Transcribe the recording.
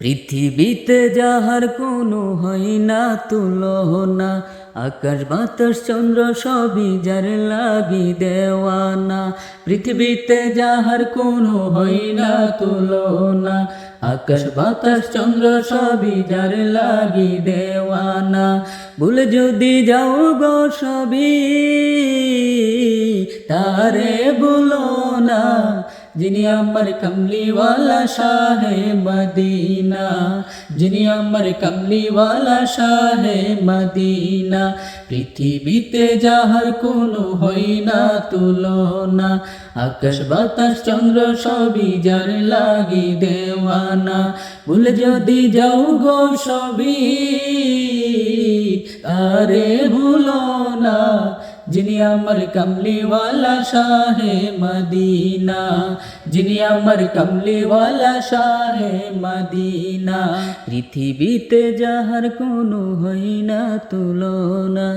পৃথিবীতে যাহার কোনো হয় না তুলনা আকাশ, বাতাস, চন্দ্র সবই যার লাগি দেওয়ানা। পৃথিবীতে যাহার কোনো হয় না তুলনা আকাশ, বাতাস, চন্দ্র সবই যার লাগি দেওয়ানা। ভুলে যদি যাও গো সবই, তারে বলো যিনি আমার কমলিওয়ালা শাহে মদিনা, যিনি আমার কমলিওয়ালা শাহে মদিনা, পৃথিবীতে যাহার কোনো হই না তুলনা, আকাশ, বাতাস, চন্দ্র সবই যার লাগি দেওয়ানা। ভুলে যদি যাও গো সবই আরে ভুলো যিনি আমার কমলিওয়ালা শাহে মদিনা, যিনি আমার কমলিওয়ালা শাহে মদিনা, পৃথিবীতে যাহার কোনো হয় না তুলনা।